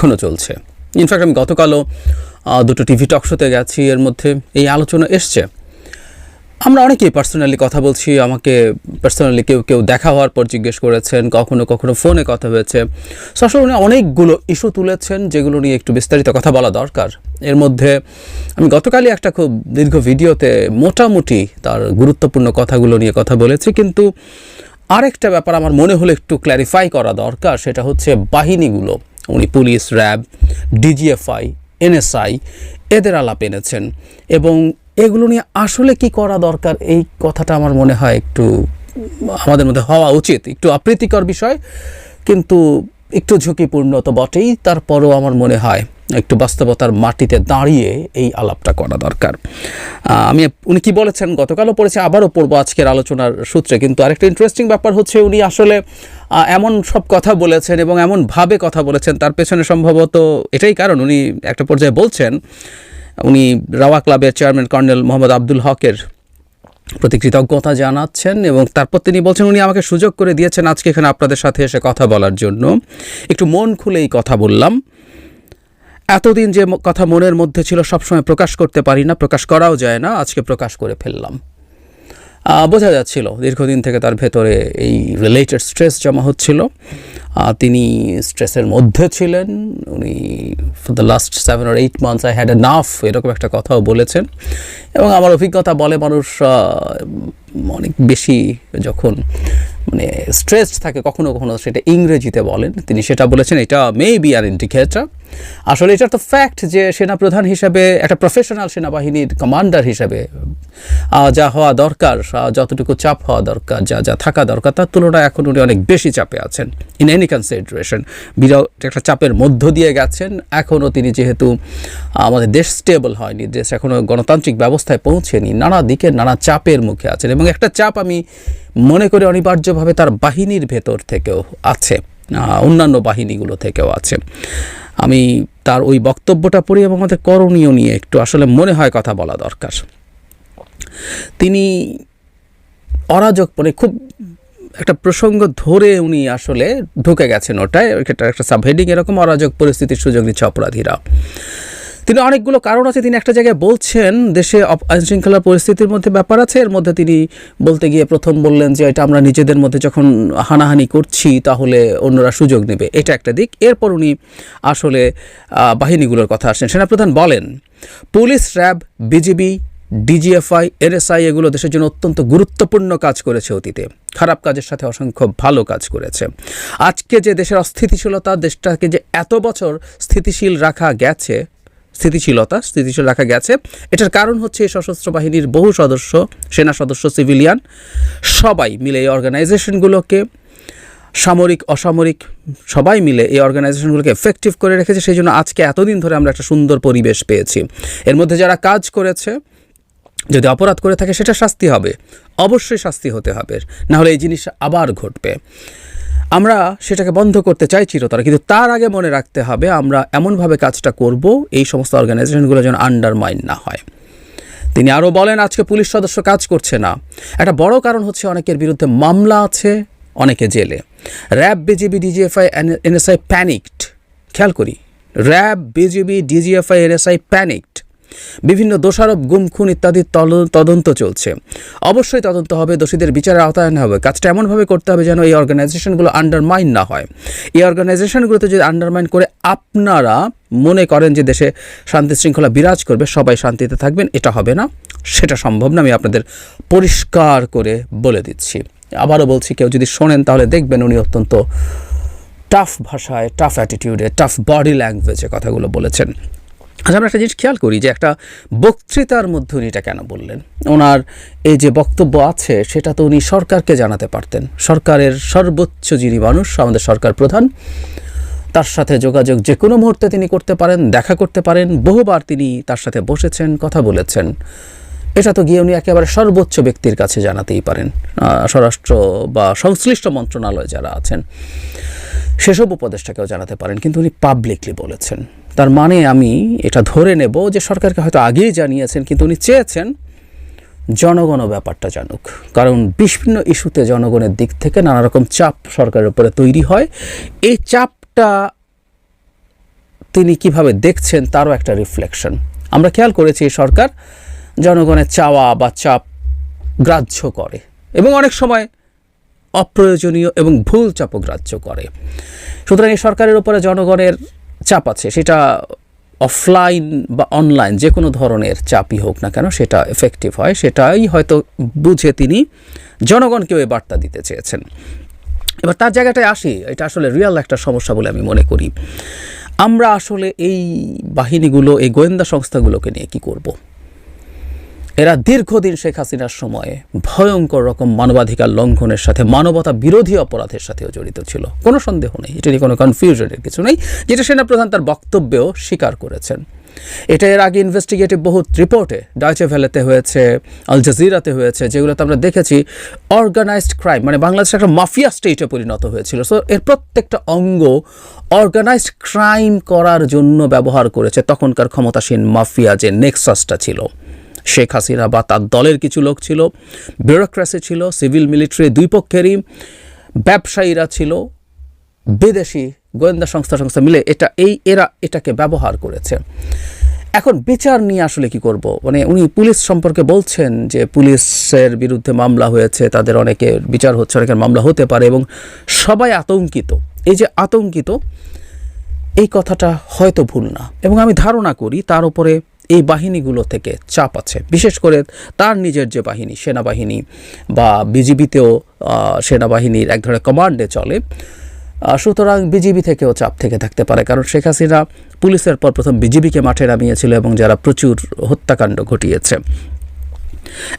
এখনও চলছে। ইনফ্যাক্ট আমি গতকালও দুটো টিভি টক শোতে গেছি, এর মধ্যে এই আলোচনা এসছে। আমরা অনেকেই পার্সোনালি কথা বলছি, আমাকে পার্সোনালি কেউ কেউ দেখা হওয়ার পর জিজ্ঞেস করেছেন, কখনো কখনো ফোনে কথা হয়েছে। আসলে উনি অনেকগুলো ইস্যু তুলেছেন, যেগুলো নিয়ে একটু বিস্তারিত কথা বলা দরকার। এর মধ্যে আমি গতকালই একটা খুব দীর্ঘ ভিডিওতে মোটামুটি তার গুরুত্বপূর্ণ কথাগুলো নিয়ে কথা বলেছি, কিন্তু আরেকটা ব্যাপার আমার মনে হলো একটু ক্ল্যারিফাই করা দরকার, সেটা হচ্ছে বাহিনীগুলো। উনি পুলিশ, র্যাব, ডিজিএফআই, এনএসআই এদের আলাপ এনেছেন। এবং এগুলো নিয়ে আসলে কি করা দরকার, এই কথাটা আমার মনে হয় একটু, আমাদের মধ্যে হওয়া উচিত। একটু অপ্রীতিকর বিষয়, কিন্তু একটু ঝুঁকিপূর্ণ তো বটেই, তারপরও আমার মনে হয়। একটু বাস্তবতার মাটিতে দাঁড়িয়ে এই আলাপটা করা দরকার। আমি, উনি কি বলেছেন? গতকালও পড়েছে, আবারও পড়ব আজকের আলোচনার সূত্রে। কিন্তু আরেকটা ইন্টারেস্টিং ব্যাপার হচ্ছে, উনি আসলে এমন সব কথা বলেছেন এবং এমনভাবে কথা বলেছেন, তার পেছনে সম্ভবত এটাই কারণ, উনি একটা পর্যায়ে বলছেন, উনি রাওয়া ক্লাবের চেয়ারম্যান কর্নেল মোহাম্মদ আব্দুল হকের প্রতি কৃতজ্ঞতা জানাচ্ছেন এবং তারপর তিনি বলছেন, উনি আমাকে সুযোগ করে দিয়েছেন আজকে এখানে আপনাদের সাথে এসে কথা বলার জন্য। একটু মন খুলেই কথা বললাম। এতদিন যে কথা মনের মধ্যে ছিল, সবসময় প্রকাশ করতে পারি না, প্রকাশ করাও যায় না, আজকে প্রকাশ করে ফেললাম। বোঝা যাচ্ছিল দীর্ঘদিন থেকে তার ভেতরে এই রিলেটেড স্ট্রেস জমা হচ্ছিল। তিনি স্ট্রেসের মধ্যে ছিলেন, উনি for the last seven R eight months I had a enough এরকম একটা কথাও বলেছেন। এবং আমার অভিজ্ঞতা বলে মানুষ অনেক বেশি যখন মানে স্ট্রেসড থাকে, কখনো কখনো সেটা ইংরেজিতে বলেন, তিনি সেটা বলেছেন, এটা মে বি আর ইন্ডিকেটার আসলে এটা তো ফ্যাক্ট যে সেনাপ্রধান হিসাবে, একটা প্রফেশনাল সেনাবাহিনীর কমান্ডার হিসাবে যা হওয়া দরকার যতটুকু চাপ হওয়া দরকার, যা যা থাকা দরকার, তার তুলনায় এখন উনি অনেক বেশি চাপে আছেন। ইন এনি কনসিডারেশন বিরাট একটা চাপের মধ্য দিয়ে গেছেন। এখনও তিনি যেহেতু আমাদের দেশ স্টেবল হয়নি, দেশ এখনও গণতান্ত্রিক ব্যবস্থায় পৌঁছেনি, নানা দিকে নানা চাপের মুখে আছেন এবং একটা চাপ আমি মনে করি অনিবার্যভাবে তার বাহিনীর ভেতর থেকেও আছে অন্যান্য বাহিনীগুলো থেকেও আছে। আমি তার ওই বক্তব্যটা পড়ি এবং আমাদের করণীয় নিয়ে একটু আসলে মনে হয় কথা বলা দরকার। তিনি অরাজক মানে খুব একটা প্রসঙ্গ ধরে উনি আসলে ঢুকে গেছেন ওটায়, এটা একটা সাবহেডিং এরকম, অরাজক পরিস্থিতির সুযোগ নিচ্ছে অপরাধীরা। তিনি অনেকগুলো কারণ আছে। তিনি একটা জায়গায় বলছেন, দেশে আইনশৃঙ্খলা পরিস্থিতির মধ্যে ব্যাপার আছে। এর মধ্যে তিনি বলতে গিয়ে প্রথম বললেন যে, এটা আমরা নিজেদের মধ্যে যখন হানাহানি করছি, তাহলে অন্যরা সুযোগ নেবে। এটা একটা দিক। এরপর উনি আসলে বাহিনীগুলোর কথা আসেন। সেনাপ্রধান বলেন, police, RAB, BGB, DGFI, NSI এগুলো দেশের জন্য অত্যন্ত গুরুত্বপূর্ণ কাজ করেছে অতীতে। খারাপ কাজের সাথে অসংখ্য ভালো কাজ করেছে। আজকে যে দেশের অস্থিতিশীলতা, দেশটাকে যে এত বছর স্থিতিশীল রাখা গেছে স্থিতিশীলতা, স্থিতিশীল রাখা গেছে। এটার কারণ হচ্ছে এই সশস্ত্র বাহিনীর বহু সদস্য, সেনা সদস্য, সিভিলিয়ান, সবাই মিলে এই অর্গানাইজেশনগুলোকে সামরিক, অসামরিক, সবাই মিলে এই অর্গানাইজেশনগুলোকে এফেক্টিভ করে রেখেছে। সেই জন্য আজকে এতদিন ধরে আমরা একটা সুন্দর পরিবেশ পেয়েছি। এর মধ্যে যারা কাজ করেছে, যদি অপরাধ করে থাকে, সেটা শাস্তি হবে। অবশ্যই শাস্তি হতে হবে। না হলে এই জিনিস আবার ঘটবে। আমরা সেটাকে বন্ধ করতে চাই চিরতরে। কিন্তু তার আগে মনে রাখতে হবে, আমরা এমনভাবে কাজটা করব, এই সমস্ত অর্গানাইজেশনগুলো যেন আন্ডারমাইন না হয়। তিনি আরও বলেন, আজকে পুলিশ সদস্য কাজ করছে না। একটা বড় কারণ হচ্ছে অনেকের বিরুদ্ধে মামলা আছে, অনেকে জেলে। RAB BGB DGFI NSI panicked খেয়াল করি, RAB BGB DGFI, NSI panicked বিভিন্ন দোষারোপ, গুম, খুন ইত্যাদির তল- তদন্ত চলছে। অবশ্যই তদন্ত হবে, দোষীদের বিচারের আওতায় আনা হবে। কাজটা এমনভাবে করতে হবে যেন এই অর্গানাইজেশনগুলো আন্ডারমাইন না হয়। এই অর্গানাইজেশনগুলোতে যদি আন্ডারমাইন করে আপনারা মনে করেন যে দেশে শান্তি শৃঙ্খলা বিরাজ করবে, সবাই শান্তিতে থাকবেন, এটা হবে না। সেটা সম্ভব না, আমি আপনাদের পরিষ্কার করে বলে দিচ্ছি। আবারও বলছি, কেউ যদি শোনেন তাহলে দেখবেন উনি অত্যন্ত টাফ ভাষায় টাফ অ্যাটিটিউডে টাফ বডি ল্যাঙ্গুয়েজে কথাগুলো বলেছেন। আচ্ছা আমরা একটা জিনিস খেয়াল করি যে একটা বক্তৃতার মধ্যে উনি এটা কেন বললেন? ওনার এই যে বক্তব্য আছে, সেটা তো উনি সরকারকে জানাতে পারতেন। সরকারের সর্বোচ্চ যিনি মানুষ, আমাদের সরকার প্রধান, তার সাথে যোগাযোগ যে কোনো মুহূর্তে তিনি করতে পারেন, দেখা করতে পারেন, বহুবার তিনি তার সাথে বসেছেন, কথা বলেছেন। এটা তো গিয়ে উনি একেবারে সর্বোচ্চ ব্যক্তির কাছে জানাতেই পারেন। স্বরাষ্ট্র বা সংশ্লিষ্ট মন্ত্রণালয় যারা আছেন, সেসব উপদেষ্টাকেও জানাতে পারেন। কিন্তু উনি পাবলিকলি বলেছেন। তার মানে আমি এটা ধরে নেব যে সরকারকে হয়তো আগেই জানিয়েছেন, কিন্তু উনি চেয়েছেন জনগণও ব্যাপারটা জানুক। কারণ বিভিন্ন ইস্যুতে জনগণের দিক থেকে নানা রকম চাপ সরকারের উপরে তৈরি হয়। এই চাপটা তিনি কীভাবে দেখছেন তারও একটা রিফ্লেকশন আমরা খেয়াল করেছি এই সরকার জনগণের চাওয়া বা চাপ গ্রাহ্য করে এবং অনেক সময় অপ্রয়োজনীয় এবং ভুল চাপও গ্রাহ্য করে। সুতরাং এই সরকারের উপরে জনগণের চাপ আছে, সেটা অফলাইন বা অনলাইন যে কোনো ধরনের চাপই হোক না কেন সেটা এফেক্টিভ হয়, সেটাই হয়তো বুঝে তিনি জনগণকেও এই বার্তা দিতে চেয়েছেন এবার তার জায়গাটায় আসি, এটা আসলে রিয়াল একটা সমস্যা বলে আমি মনে করি আমরা আসলে এই বাহিনীগুলো, এই গোয়েন্দা সংস্থাগুলোকে নিয়ে কি করব। এরা দীর্ঘদিন শেখ হাসিনার সময়ে ভয়ঙ্কর রকম মানবাধিকার লঙ্ঘনের সাথে মানবতা বিরোধী অপরাধের সাথেও জড়িত ছিল। কোনো সন্দেহ নেই, এটা নিয়ে কোনো কনফিউশনের কিছু নেই। যেটা সেনাপ্রধান তার বক্তব্যেও স্বীকার করেছেন। এটা এর আগে ইনভেস্টিগেটিভ বহু রিপোর্টে ডাইচে ভ্যালেতে হয়েছে আল জাজিরাতে হয়েছে, যেগুলোতে আমরা দেখেছি অর্গানাইজড ক্রাইম মানে বাংলাদেশ একটা মাফিয়া স্টেটে পরিণত হয়েছিল। সো এর প্রত্যেকটা অঙ্গ অর্গানাইজড ক্রাইম করার জন্য ব্যবহার করেছে তখনকার ক্ষমতাসীন মাফিয়া যে নেক্সাসটা ছিল। শেখ হাসিনা বা তার দলের কিছু লোক ছিল, ব্যুরোক্রেসি ছিল, সিভিল মিলিটারি দুই পক্ষেরই ব্যবসায়ীরা ছিল, বিদেশি গোয়েন্দা সংস্থা সংস্থা মিলে এটা এই এরা এটাকে ব্যবহার করেছে। এখন বিচার নিয়ে আসলে কি করব? মানে উনি পুলিশ সম্পর্কে বলছেন যে পুলিশের বিরুদ্ধে মামলা হয়েছে, তাদের অনেকের বিচার হচ্ছে, অনেকের মামলা হতে পারে এবং সবাই আতঙ্কিত। এই যে আতঙ্কিত, এই কথাটা হয়তো ভুল না। এবং আমি ধারণা করি তার উপরে এই বাহিনীগুলো থেকে চাপ আছে। বিশেষ করে তার নিজের যে বাহিনী, সেনাবাহিনী বা বিজিবিতেও সেনাবাহিনীর এক ধরনের কমান্ডে চলে। সুতরাং বিজিবি থেকেও চাপ থেকে থাকতে পারে, কারণ শেখ হাসিনা পুলিশের পর প্রথম বিজিবিকে মাঠে নামিয়েছিল এবং যারা প্রচুর হত্যাকাণ্ড ঘটিয়েছে।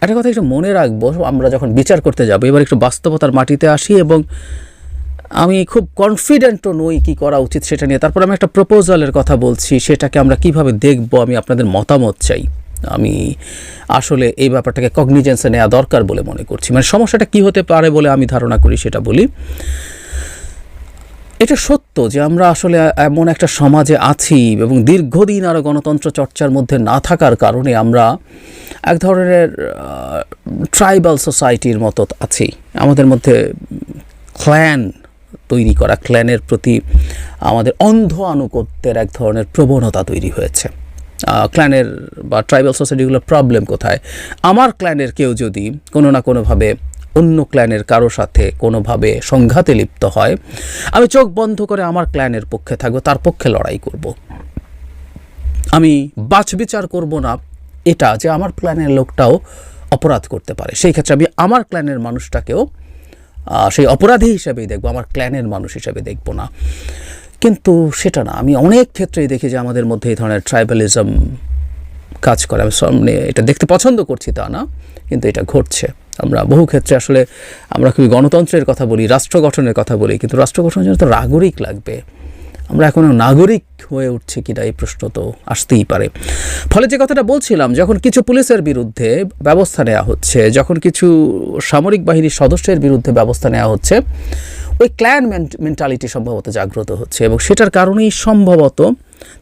একটা কথা একটু মনে রাখব, আমরা যখন বিচার করতে যাব, এবার একটু বাস্তবতার মাটিতে আসি এবং আমি খুব কনফিডেন্টও নই কি করা উচিত সেটা নিয়ে। তারপর আমি একটা প্রপোজালের কথা বলছি, সেটাকে আমরা কীভাবে দেখব, আমি আপনাদের মতামত চাই। আমি আসলে এই ব্যাপারটাকে কগনিজেন্সে নেওয়া দরকার বলে মনে করছি। মানে সমস্যাটা কি হতে পারে বলে আমি ধারণা করি, সেটা বলি। এটা সত্য যে আমরা আসলে এমন একটা সমাজে আছি এবং দীর্ঘদিন আরও গণতন্ত্র চর্চার মধ্যে না থাকার কারণে আমরা এক ধরনের ট্রাইবাল সোসাইটির মতো আছি। আমাদের মধ্যে ক্ল্যান তৈরি করা, ক্ল্যানের প্রতি আমাদের অন্ধ আনুগত্যের এক ধরনের প্রবণতা তৈরি হয়েছে। ক্ল্যানের বা ট্রাইবাল সোসাইটিগুলোর প্রবলেম কোথায়? আমার ক্ল্যানের কেউ যদি কোনো না কোনোভাবে অন্য ক্ল্যানের কারও সাথে কোনোভাবে সংঘাতে লিপ্ত হয়, আমি চোখ বন্ধ করে আমার ক্ল্যানের পক্ষে থাকব, তার পক্ষে লড়াই করব। আমি বাছবিচার করব না এটা যে আমার ক্ল্যানের লোকটাও অপরাধ করতে পারে। সেই ক্ষেত্রে আমি আমার ক্ল্যানের মানুষটাকেও সেই অপরাধী হিসাবেই দেখব, আমার ক্ল্যানের মানুষ হিসাবে দেখব না। কিন্তু সেটা না, আমি অনেক ক্ষেত্রেই দেখি যে আমাদের মধ্যে এই ধরনের ট্রাইবালিজম কাজ করে। আমি সামনে এটা দেখতে পছন্দ করছি তা না, কিন্তু এটা ঘটছে। আমরা বহু ক্ষেত্রে আসলে আমরা খুবই গণতন্ত্রের কথা বলি, রাষ্ট্র গঠনের কথা বলি, কিন্তু রাষ্ট্র গঠনের জন্য তো রাগরিক লাগবে। আমরা এখনও নাগরিক হয়ে উঠছি কিনা এই প্রশ্ন তো আসতেই পারে। ফলে যে কথাটা বলছিলাম, যখন কিছু পুলিশের বিরুদ্ধে ব্যবস্থা নেওয়া হচ্ছে, যখন কিছু সামরিক বাহিনীর সদস্যের বিরুদ্ধে ব্যবস্থা নেওয়া হচ্ছে, ওই ক্ল্যান মেন্টালিটি সম্ভবত জাগ্রত হচ্ছে এবং সেটার কারণেই সম্ভবত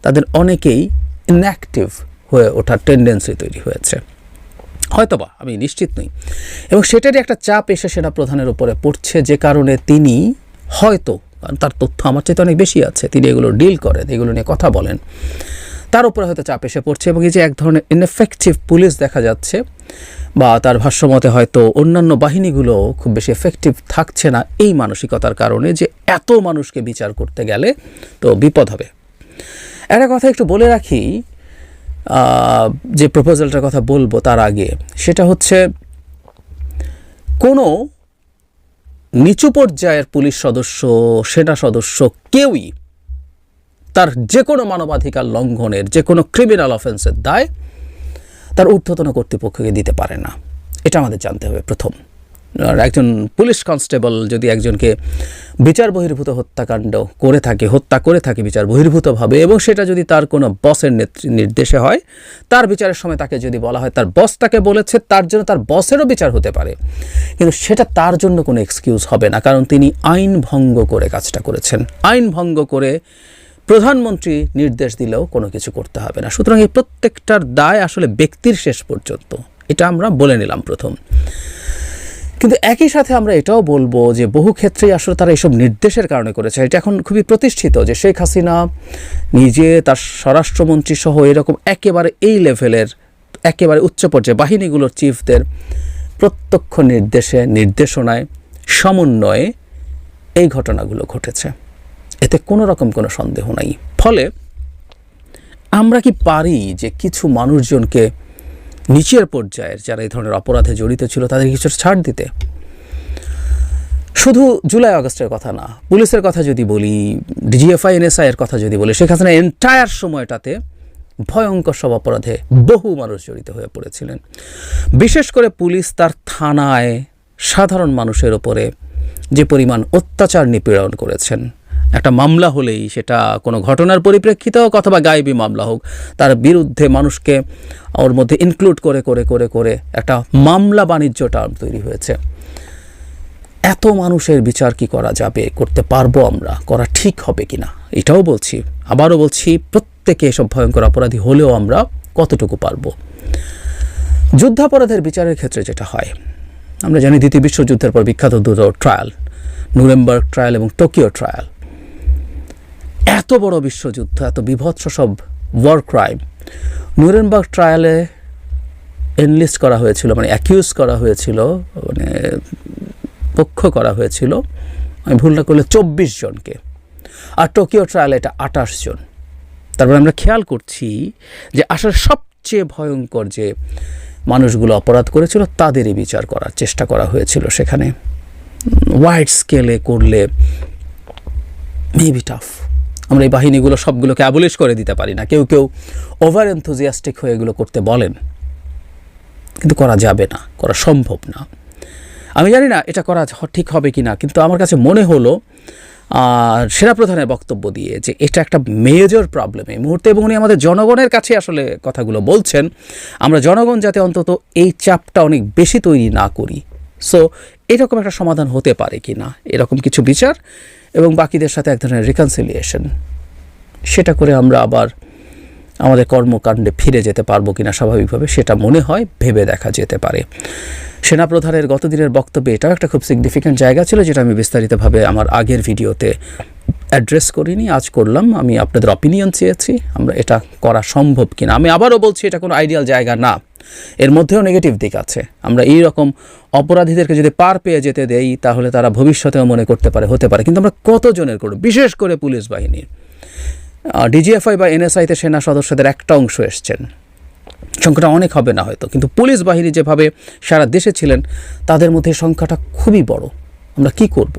তাদের অনেকেই ইনঅ্যাক্টিভ হয়ে ওঠার টেন্ডেন্সি তৈরি হয়েছে। হয়তোবা আমি নিশ্চিত নই এবং সেটারই একটা চাপ এসে সেনা প্রধানের উপরে পড়ছে, যে কারণে তিনি হয়তো তার তথ্য আমার চাইতে অনেক বেশি আছে। তিনি এগুলো ডিল করেন, এগুলো নিয়ে কথা বলেন। তার উপরে হয়তো চাপ এসে পড়ছে এবং এই যে এক ধরনের ইনএফেক্টিভ পুলিশ দেখা যাচ্ছে বা তার ভাষ্যমতে হয়তো অন্যান্য বাহিনীগুলো খুব বেশি এফেক্টিভ থাকছে না এই মানসিকতার কারণে যে এত মানুষকে বিচার করতে গেলে তো বিপদ হবে। একটা কথা একটু বলে রাখি যে প্রপোজালটার কথা বলব তার আগে, সেটা হচ্ছে কোনো নিচু পর্যায়ের পুলিশ সদস্য, সেনা সদস্য কেউই তার যে কোনো মানবাধিকার লঙ্ঘনের যে কোনো ক্রিমিনাল অফেন্সের দায় তার ঊর্ধ্বতন কর্তৃপক্ষকে দিতে পারে না। এটা আমাদের জানতে হবে প্রথম। একজন পুলিশ কনস্টেবল যদি একজনকে বিচার বহির্ভূত হত্যাকাণ্ড করে থাকে, হত্যা করে থাকে বিচার বহির্ভূতভাবে এবং সেটা যদি তার কোনো বসের নির্দেশে হয়, তার বিচারের সময় তাকে যদি বলা হয় তার বস তাকে বলেছে, তার জন্য তার বসেরও বিচার হতে পারে। কিন্তু সেটা তার জন্য কোনো এক্সকিউজ হবে না, কারণ তিনি আইন ভঙ্গ করে কাজটা করেছেন। আইন ভঙ্গ করে প্রধানমন্ত্রী নির্দেশ দিলেও কোনো কিছু করতে হবে না। সুতরাং এই প্রত্যেকটার দায় আসলে ব্যক্তির শেষ পর্যন্ত। এটা আমরা বলে নিলাম প্রথম। কিন্তু একই সাথে আমরা এটাও বলব যে বহু ক্ষেত্রেই আসলে তারা এসব নির্দেশের কারণে করেছে। এটা এখন খুবই প্রতিষ্ঠিত যে শেখ হাসিনা নিজে তার স্বরাষ্ট্রমন্ত্রী সহ এরকম একেবারে এই লেভেলের, একেবারে উচ্চ পর্যায়ে বাহিনীগুলোর চিফদের প্রত্যক্ষ নির্দেশে, নির্দেশনায় সমন্বয়ে এই ঘটনাগুলো ঘটেছে। এতে কোনো রকম কোনো সন্দেহ নাই। ফলে আমরা কি পারি যে কিছু মানুষজনকে নিচের পর্যায়ের যারা এই ধরনের অপরাধে জড়িত ছিল, তাদের কিছু ছাড় দিতে। শুধু জুলাই আগস্টের কথা না, পুলিশের কথা যদি বলি, ডিজিএফআই, এনএসআই এর কথা যদি বলি হাসিনা এন্টায়ার সময়টাতে ভয়ঙ্কর সব অপরাধে বহু মানুষ জড়িত হয়ে পড়েছিলেন। বিশেষ করে পুলিশ তার থানায় সাধারণ মানুষের ওপরে যে পরিমাণ অত্যাচার নিপীড়ন করেছেন। একটা মামলা হলেই সেটা কোনো ঘটনার পরিপ্রেক্ষিতে হোক অথবা গায়েবী মামলা হোক, তার বিরুদ্ধে মানুষকে ওর মধ্যে ইনক্লুড করে করে করে করে একটা মামলা বাণিজ্য টার্ম তৈরি হয়েছে। এত মানুষের বিচার কি করা যাবে, করতে পারব আমরা, করা ঠিক হবে কিনা, এটাও বলছি। আবারও বলছি, প্রত্যেকে এসব ভয়ঙ্কর অপরাধী হলেও আমরা কতটুকু পারব? যুদ্ধাপরাধের বিচারের ক্ষেত্রে যেটা হয়, আমরা জানি দ্বিতীয় বিশ্বযুদ্ধের পর বিখ্যাত দুটো ট্রায়াল নুরেমবার্গ ট্রায়াল এবং টোকিও ট্রায়াল এত বড় বিশ্বযুদ্ধ, এত বিভৎস সব ওয়ার ক্রাইম নুরেনবার্গ ট্রায়ালে এনলিস্ট করা হয়েছিল মানে অ্যাকিউজ করা হয়েছিল মানে পক্ষ করা হয়েছিল, আমি ভুল না করলে চব্বিশ জনকে। আর টোকিও ট্রায়ালে এটা আটাশ জন। তারপরে আমরা খেয়াল করছি যে আসার সবচেয়ে ভয়ঙ্কর যে মানুষগুলো অপরাধ করেছিল, তাদেরই বিচার করার চেষ্টা করা হয়েছিল সেখানে। ওয়াইড স্কেলে করলে মেবি টাফ আমরা এই বাহিনীগুলো সবগুলোকে অ্যাবলিশ করে দিতে পারি না। কেউ কেউ ওভার এনথুজিয়াস্টিক হয়ে এগুলো করতে বলেন। কিন্তু করা যাবে না, করা সম্ভব না। আমি জানি না এটা করা ঠিক হবে কি না কিন্তু আমার কাছে মনে হলো আর সেনাপ্রধানের বক্তব্য দিয়ে যে এটা একটা মেজর প্রবলেম এই মুহূর্তে এবং উনি আমাদের জনগণের কাছে আসলে কথাগুলো বলছেন। আমরা জনগণ যাতে অন্তত এই চাপটা অনেক বেশি তৈরি না করি। সো এরকম একটা সমাধান হতে পারে কি না এরকম কিছু বিচার এবং বাকিদের সাথে এক ধরনের রিকনসিলিয়েশন সেটা করে আমরা আবার আমাদের কর্মকাণ্ডে ফিরে যেতে পারব কিনা স্বাভাবিকভাবে সেটা মনে হয়, ভেবে দেখা যেতে পারে। সেনাপ্রধানের গতদিনের বক্তব্যে এটাও একটা খুব সিগনিফিক্যান্ট জায়গা ছিল যেটা আমি বিস্তারিতভাবে আমার আগের ভিডিওতে অ্যাড্রেস করিনি। আজ করলাম, আমি আপনাদের অপিনিয়ন চেয়েছি, আমরা এটা করা সম্ভব কিনা। আমি আবারও বলছি, এটা কোনো আইডিয়াল জায়গা না। এর মধ্যেও নেগেটিভ দিক আছে। আমরা এই রকম অপরাধীদেরকে যদি পার পেয়ে যেতে দেই, তাহলে তারা ভবিষ্যতেও মনে করতে পারে, হতে পারে। কিন্তু আমরা কতজনের করব? বিশেষ করে পুলিশ বাহিনীর ডিজিএফআই বা এনএসআইতে সেনা সদস্যদের একটা অংশ এসছেন। সংখ্যাটা অনেক হবে না হয়তো, কিন্তু পুলিশ বাহিনী যেভাবে সারা দেশে ছিলেন, তাদের মধ্যে সংখ্যাটা খুবই বড়। আমরা কি করব?